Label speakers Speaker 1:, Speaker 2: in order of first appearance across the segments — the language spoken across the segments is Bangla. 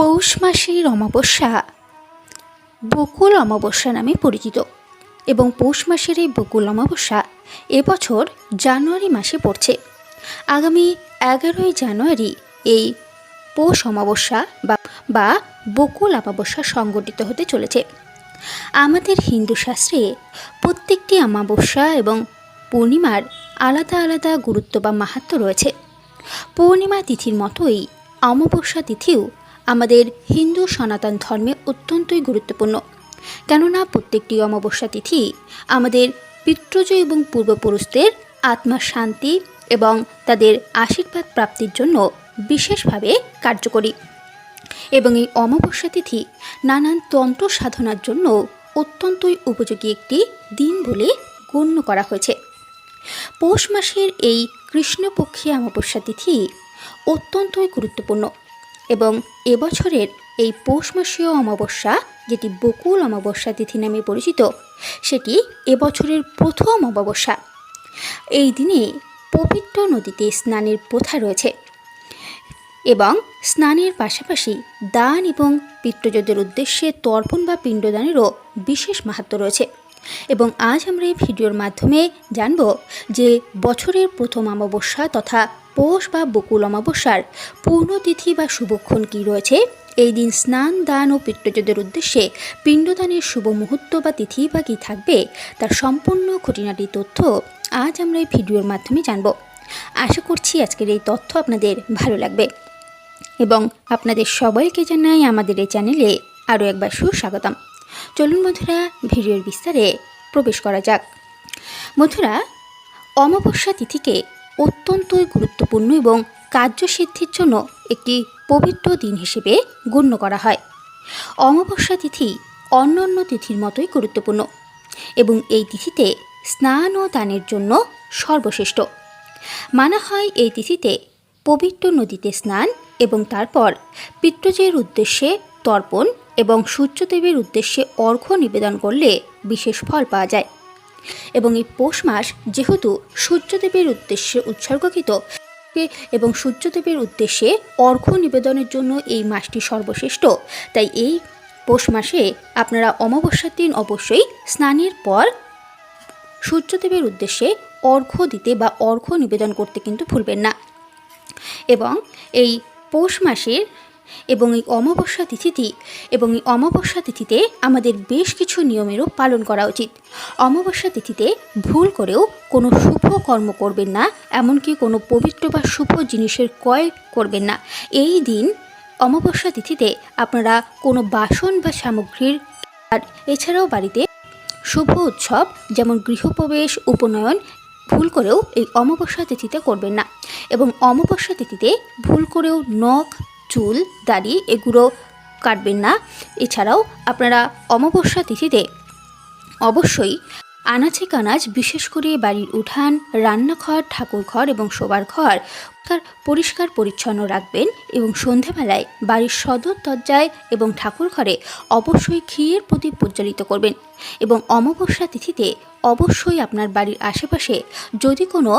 Speaker 1: পৌষ মাসের অমাবস্যা। বকুল অমাবস্যা নামে পরিচিত এবং পৌষ মাসের এই বকুল অমাবস্যা এবছর জানুয়ারি মাসে পড়ছে। আগামী এগারোই জানুয়ারি এই পৌষ অমাবস্যা বা বকুল অমাবস্যা সংগঠিত হতে চলেছে। আমাদের হিন্দু শাস্ত্রে প্রত্যেকটি অমাবস্যা এবং পূর্ণিমার আলাদা আলাদা গুরুত্ব বা মাহাত্ম্য রয়েছে। পূর্ণিমা তিথির মতোই অমাবস্যা তিথিও আমাদের হিন্দু সনাতন ধর্মে অত্যন্তই গুরুত্বপূর্ণ। কেননা প্রত্যেকটি অমাবস্যা তিথি আমাদের পিতৃজ এবং পূর্বপুরুষদের আত্মার শান্তি এবং তাদের আশীর্বাদ প্রাপ্তির জন্য বিশেষভাবে কার্যকরী। এবং এই অমাবস্যা তিথি নানান তন্ত্র সাধনার জন্য অত্যন্তই উপযোগী একটি দিন বলে গণ্য করা হয়েছে। পৌষ মাসের এই কৃষ্ণপক্ষী অমাবস্যা তিথি অত্যন্তই গুরুত্বপূর্ণ। এবং এবছরের এই পৌষ মাসীয় অমাবস্যা, যেটি বকুল অমাবস্যা তিথি নামে পরিচিত, সেটি এবছরের প্রথম অমাবস্যা। এই দিনে পবিত্র নদীতে স্নানের প্রথা রয়েছে এবং স্নানের পাশাপাশি দান এবং পিতৃজদের উদ্দেশ্যে তর্পণ বা পিণ্ডদানেরও বিশেষ মাহাত্ম্য রয়েছে। এবং আজ আমরা এই ভিডিওর মাধ্যমে জানব যে বছরের প্রথম অমাবস্যা তথা পৌষ বা বকুল অমাবস্যার পূর্ণতিথি বা শুভক্ষণ কী রয়েছে? এই দিন স্নান, দান ও পিতৃজদের উদ্দেশ্যে পিণ্ডদানের শুভ মুহূর্ত বা তিথি বা কী থাকবে? তার সম্পূর্ণ খুঁটিনাটি তথ্য আজ আমরা এই ভিডিওর মাধ্যমে জানব। আশা করছি আজকের এই তথ্য আপনাদের ভালো লাগবে। এবং আপনাদের সবাইকে জানাই আমাদের এই চ্যানেলে আরও একবার সুস্বাগতম। চলুন বন্ধুরা, ভিডিওর বিস্তারে প্রবেশ করা যাক। বন্ধুরা, অমাবস্যা তিথিকে অত্যন্তই গুরুত্বপূর্ণ এবং কার্যসিদ্ধির জন্য একটি পবিত্র দিন হিসেবে গণ্য করা হয়। অমাবস্যা তিথি অন্য অন্য তিথির মতোই গুরুত্বপূর্ণ এবং এই তিথিতে স্নান ও দানের জন্য সর্বশ্রেষ্ঠ। মানা হয় এই তিথিতে পবিত্র নদীতে স্নান এবং তারপর পিতৃজের উদ্দেশ্যে তর্পণ এবং সূর্যদেবের উদ্দেশ্যে অর্ঘ্য নিবেদন করলে বিশেষ ফল পাওয়া যায়। এবং এই পৌষ মাস যেহেতু সূর্যদেবের উদ্দেশ্যে উৎসর্গকৃত এবং সূর্যদেবের উদ্দেশ্যে অর্ঘ্য নিবেদনের জন্য এই মাসটি সর্বশ্রেষ্ঠ। তাই এই পৌষ মাসে আপনারা অমাবস্যার দিন অবশ্যই স্নানের পর সূর্যদেবের উদ্দেশ্যে অর্ঘ্য দিতে বা অর্ঘ্য নিবেদন করতে কিন্তু ভুলবেন না। এবং এই পৌষ মাসের এবং এই অমাবস্যা তিথিটি এবং এই অমাবস্যা তিথিতে আমাদের বেশ কিছু নিয়মেরও পালন করা উচিত। অমাবস্যা তিথিতে ভুল করেও কোনো শুভ কর্ম করবেন না, এমনকি কোনো পবিত্র বা শুভ জিনিসের ক্রয় করবেন না। এই দিন অমাবস্যা তিথিতে আপনারা কোনো বাসন বা সামগ্রীর আর এছাড়াও বাড়িতে শুভ উৎসব যেমন গৃহপ্রবেশ, উপনয়ন ভুল করেও এই অমাবস্যা তিথিতে করবেন না। এবং অমাবস্যা তিথিতে ভুল করেও নখ চুল, দাড়ি এগুলো কাটবেন না। এছাড়াও আপনারা অমাবস্যা তিথিতে অবশ্যই আনাচে কানাচ বিশেষ করে বাড়ির উঠান, রান্নাঘর ঠাকুর ঘর এবং শোবার ঘর পরিষ্কার পরিচ্ছন্ন রাখবেন এবং সন্ধেবেলায় বাড়ির সদর দরজায় এবং ঠাকুর ঘরে অবশ্যই ঘিয়ের প্রদীপ প্রজ্বলিত করবেন এবং অমাবস্যা তিথিতে অবশ্যই আপনার বাড়ির আশেপাশে যদি কোনো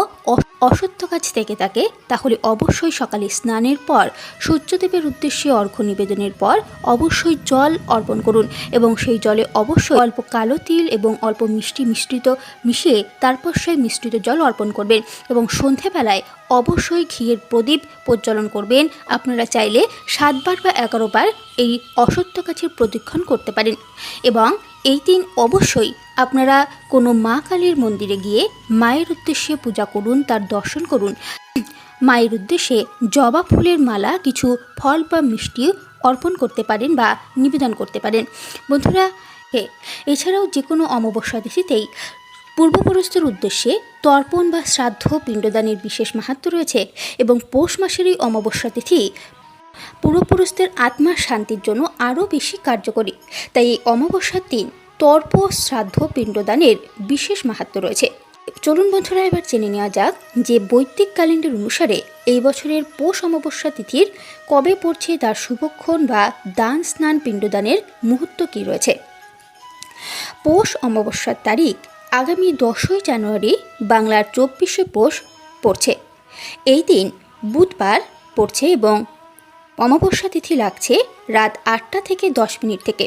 Speaker 1: অসত্য কাজ থেকে থাকে, তাহলে অবশ্যই সকালে স্নানের পর, সূর্যদেবের উদ্দেশ্যে অর্ঘ্য নিবেদনের পর অবশ্যই জল অর্পণ করুন এবং সেই জলে অবশ্যই অল্প কালো তিল এবং অল্প মিষ্টি মিশ্রিত মিশিয়ে তারপর সেই মিশ্রিত জল অর্পণ করবেন এবং সন্ধেবেলায় অবশ্যই ঘিয়ের প্রদীপ প্রজ্বলন করবেন। আপনারা চাইলে সাতবার বা এগারোবার এই অসত্য কাছের প্রদক্ষিণ করতে পারেন। এবং এই দিন অবশ্যই আপনারা কোনো মা কালীর মন্দিরে গিয়ে মায়ের উদ্দেশ্যে পূজা করুন, তার দর্শন করুন। মায়ের উদ্দেশ্যে জবা ফুলের মালা, কিছু ফল বা মিষ্টি অর্পণ করতে পারেন বা নিবেদন করতে পারেন। বন্ধুরা, এছাড়াও যে কোনো অমাবস্যা তিথিতেই পূর্বপুরুষদের উদ্দেশ্যে তর্পণ বা শ্রাদ্ধ, পিণ্ডদানের বিশেষ মাহাত্ম রয়েছে এবং পৌষ মাসের এই অমাবস্যা তিথি পূর্বপুরুষদের আত্মার শান্তির জন্য আরও বেশি কার্যকরী। তাই এই অমাবস্যার দিন তর্প, শ্রাদ্ধ, পিণ্ডদানের বিশেষ মাহাত্ম রয়েছে। চলুন বন্ধুরা, এবার জেনে নেওয়া যাক যে বৈদিক ক্যালেন্ডার অনুসারে এই বছরের পৌষ অমাবস্যা তিথির কবে পড়ছে তার শুভক্ষণ বা দান, স্নান, পিণ্ডদানের মুহূর্ত কী রয়েছে? পৌষ অমাবস্যার তারিখ আগামী দশই জানুয়ারি বাংলার চব্বিশে পৌষ পড়ছে। এই দিন বুধবার পড়ছে এবং অমাবস্যা তিথি লাগছে রাত আটটা থেকে দশ মিনিট থেকে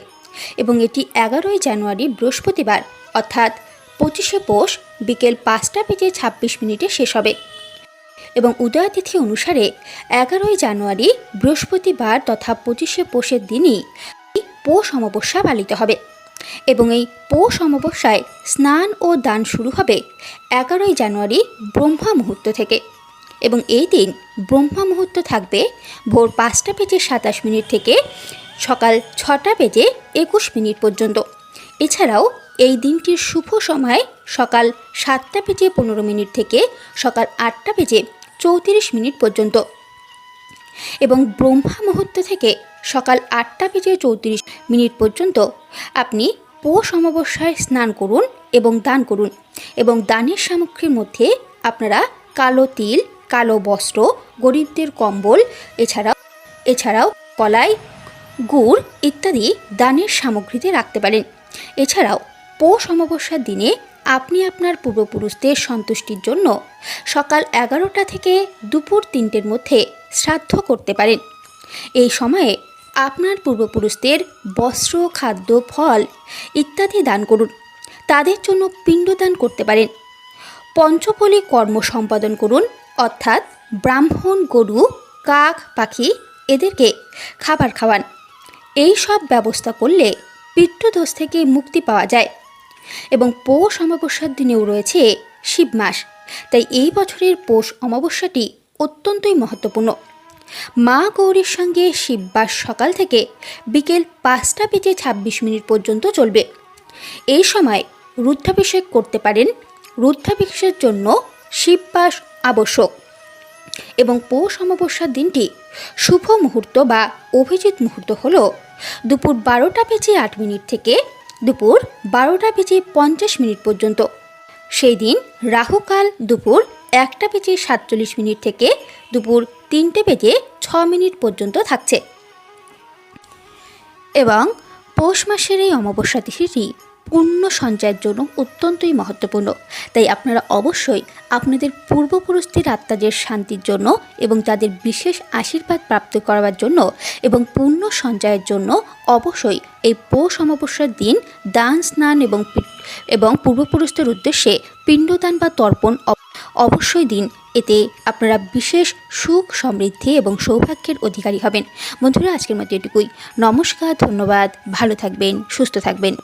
Speaker 1: এবং এটি এগারোই জানুয়ারি বৃহস্পতিবার, অর্থাৎ পঁচিশে পৌষ বিকেল পাঁচটা বেজে ছাব্বিশ মিনিটে শেষ হবে। এবং উদয়তিথি অনুসারে এগারোই জানুয়ারি বৃহস্পতিবার তথা পঁচিশে পৌষের দিনই পৌষ অমাবস্যা পালিত হবে। এবং এই পৌষ অমাবস্যায় স্নান ও দান শুরু হবে এগারোই জানুয়ারি ব্রহ্মা মুহূর্ত থেকে। এবং এই দিন ব্রহ্মা মুহূর্ত থাকবে ভোর পাঁচটা বেজে সাতাশ মিনিট থেকে সকাল ছটা বেজে একুশ মিনিট পর্যন্ত। এছাড়াও এই দিনটির শুভ সময় সকাল সাতটা বেজে পনেরো মিনিট থেকে সকাল আটটা বেজে চৌত্রিশ মিনিট পর্যন্ত। এবং ব্রহ্মা মুহূর্ত থেকে সকাল আটটা বেজে চৌত্রিশ মিনিট পর্যন্ত আপনি পৌষ অমাবস্যায় স্নান করুন এবং দান করুন। এবং দানের সামগ্রীর মধ্যে আপনারা কালো তিল, কালো বস্ত্র, গরিবদের কম্বল, এছাড়াও এছাড়াও কলাই, গুড় ইত্যাদি দানের সামগ্রীতে রাখতে পারেন। এছাড়াও পৌষ অমাবস্যার দিনে আপনি আপনার পূর্বপুরুষদের সন্তুষ্টির জন্য সকাল এগারোটা থেকে দুপুর তিনটের মধ্যে শ্রাদ্ধ করতে পারেন। এই সময়ে আপনার পূর্বপুরুষদের বস্ত্র, খাদ্য, ফল ইত্যাদি দান করুন। তাদের জন্য পিণ্ডদান করতে পারেন। পঞ্চপলি কর্ম সম্পাদন করুন, অর্থাৎ ব্রাহ্মণ, গরু, কাক, পাখি এদেরকে খাবার খাওয়ান। এই সব ব্যবস্থা করলে পিত্তদোষ থেকে মুক্তি পাওয়া যায়। এবং পৌষ অমাবস্যার দিনেও রয়েছে শিব মাস। তাই এই বছরের পৌষ অমাবস্যাটি অত্যন্তই মহত্বপূর্ণ। মা গৌরীর সঙ্গে শিববাস সকাল থেকে বিকেল পাঁচটা বেজে ছাব্বিশ মিনিট পর্যন্ত চলবে। এই সময় রুদ্রাভিষেক করতে পারেন রুদ্রাভিষেকের জন্য শিববাস আবশ্যক এবং পৌষ অমাবস্যার দিনটি শুভ মুহূর্ত বা অভিজিৎ মুহূর্ত হল দুপুর বারোটা বেজে আট মিনিট থেকে দুপুর বারোটা বেজে পঞ্চাশ মিনিট পর্যন্ত। সেই দিন রাহুকাল দুপুর একটা বেজে সাতচল্লিশ মিনিট থেকে দুপুর তিনটে বেজে ছ মিনিট পর্যন্ত থাকছে। এবং পৌষ মাসের এই অমাবস্যা তিথিটি পুণ্য সঞ্চয়ের জন্য অত্যন্তই মহত্বপূর্ণ। তাই আপনারা অবশ্যই আপনাদের পূর্বপুরুষদের আত্মাদের শান্তির জন্য এবং তাদের বিশেষ আশীর্বাদ প্রাপ্ত করবার জন্য এবং পূর্ণ সঞ্চয়ের জন্য অবশ্যই এই পৌষ অমাবস্যার দিন দান, স্নান এবং এবং পূর্বপুরুষদের উদ্দেশ্যে পিণ্ডদান বা তর্পণ অবশ্যই দিন। এতে আপনারা বিশেষ সুখ, সমৃদ্ধি এবং সৌভাগ্যের অধিকারী হবেন। বন্ধুরা, আজকের মতো এটুকুই। নমস্কার, ধন্যবাদ। ভালো থাকবেন, সুস্থ থাকবেন।